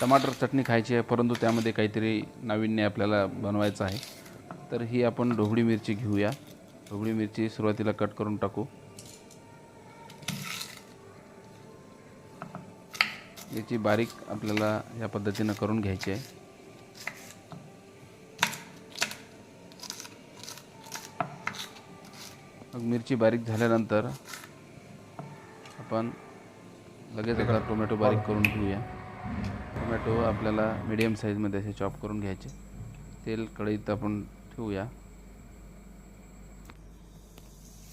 टमाटर चटणी खायची आहे परंतु त्यामध्ये काहीतरी नाविन्य आपल्याला बनवायचं आहे. तर ही आपण ढोबळी मिरची घेऊया. ढोबळी मिरची सुरुवातीला कट करून टाकू. याची बारीक आपल्याला या पद्धतीनं करून घ्यायची आहे. मग मिरची बारीक झाल्यानंतर आपण लगेच आपला टोमॅटो बारीक करून घेऊया. टोमॅटो आपल्याला मिडियम साईजमध्ये असे चॉप करून घ्यायचे. तेल कढईत आपण ठेवूया.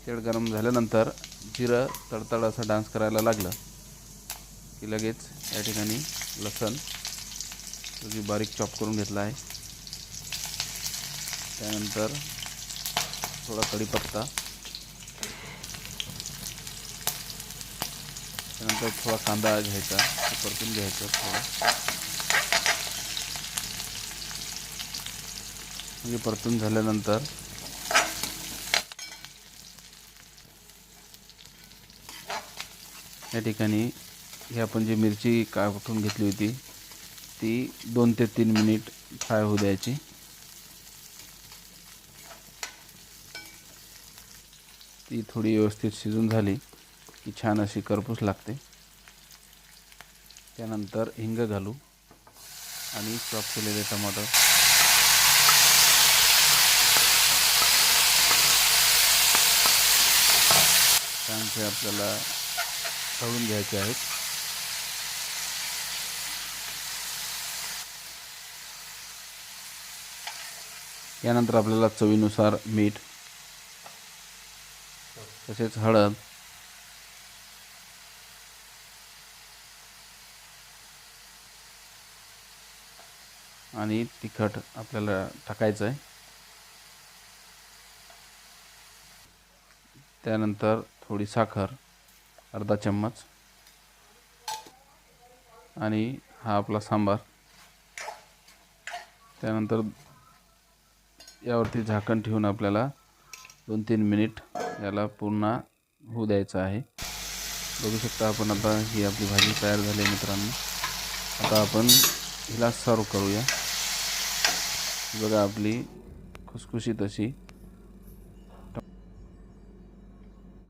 तेल गरम झाल्यानंतर जिरं तडतड असं डान्स करायला लागलं की लगेच या ठिकाणी लसण जो बारीक चॉप करून घेतला आहे. त्यानंतर थोडा कढीपत्ता. त्यानंतर थोडा कांदा घ्यायचा परतून घ्यायचा थोडा. म्हणजे परतून झाल्यानंतर या ठिकाणी ही आपण जी मिरची कापून घेतली होती ती दोन ते तीन मिनिट फ्राय होऊ द्यायची. ती थोडी व्यवस्थित शिजून झाली. की छान अशी करपूस लागते. त्यानंतर हिंग घालू आणि चॉप केलेले टमाटर. छानसे आपल्याला तळून घ्यायचे आहेत. यानंतर आपल्याला चवीनुसार मीठ तसेच हळद आणि तिखट आपल्याला टाकायचं आहे त्यानंतर थोडी साखर अर्धा चम्मच. आणि हा आपला सांबार. त्यानंतर यावरती झाकण ठेवून आपल्याला दोन तीन मिनिट याला पुन्हा होऊ द्यायचं आहे. बघू शकता आपण आता ही आपली भाजी तयार झाली आहे मित्रांनो. आता आपण हिला सर्व करूया. बघा आपली खुसखुशीत अशी.